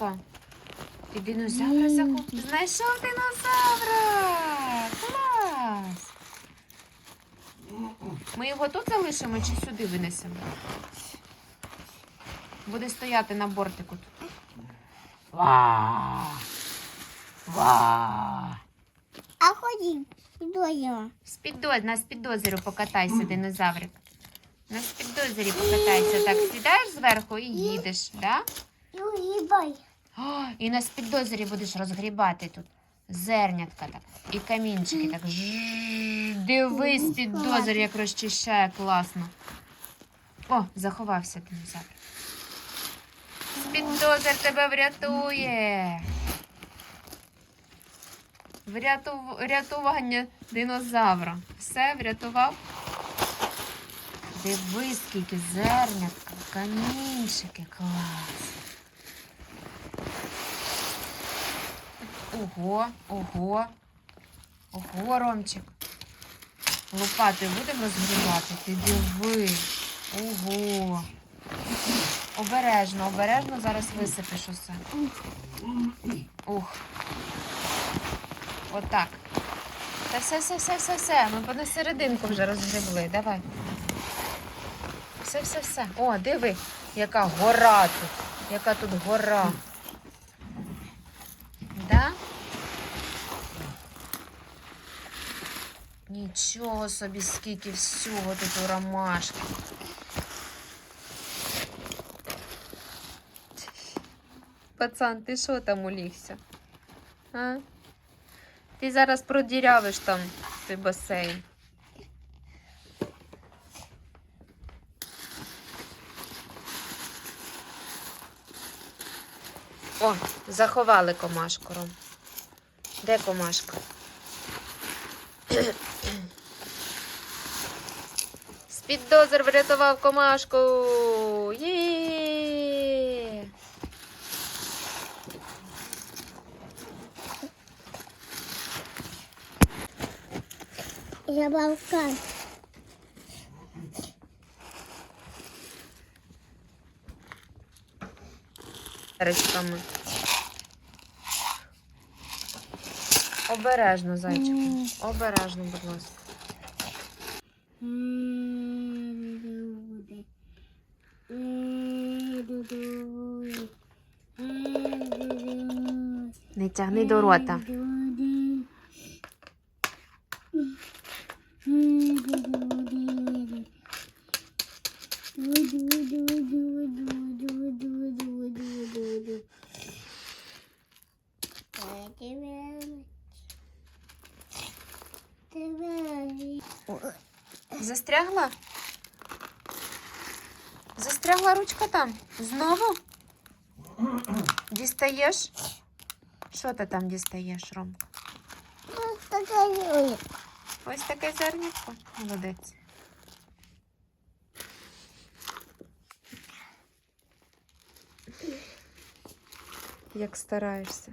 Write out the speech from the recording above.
Ромко. Ти динозавра захоп. Знайшов динозавра! Клас! Ми його тут залишимо чи сюди винесемо? Буде стояти на бортику тут. Ва! Ва! А ходіть, підойдемо. З-під на з-під покатайся, динозаврик. На з-під покатайся. Так, сідаєш зверху і їдеш, да? Югібай. О, і на спіддозері будеш розгрібати тут зернятка так. І камінчики так. Жжж. Дивись, спіддозер, як розчищає класно. О, заховався динозавр. Спіддозер тебе врятує. Врятув... Рятування динозавра. Все, врятував. Дивись, скільки зернятка, камінчики, клас. Ого, ого. Ого, Ромчик. Лопати будемо розгрібати? Ти диви. Ого. Обережно, обережно зараз висипеш усе. Ух. Отак. Та все, все, все, все, все. Ми по серединку вже розгребли. Давай. Все, все, все. О, диви, яка гора тут. Яка тут гора. Да? Нічого собі, скільки всього тут у ромашки. Пацан, ти що там улігся? А? Ти зараз продірявиш там той басейн. О, заховали комашку. Де комашка? Спіддозер врятував комашку. Є! Я балкан. Речками. Обережно, зайчику. Обережно, будь ласка. Не тягни до рота. Застрягла? Застрягла ручка там. Знову? Дістаєш? Що ти там дістаєш, Ром? Ось таке зернятко. Молодець. Як стараєшся.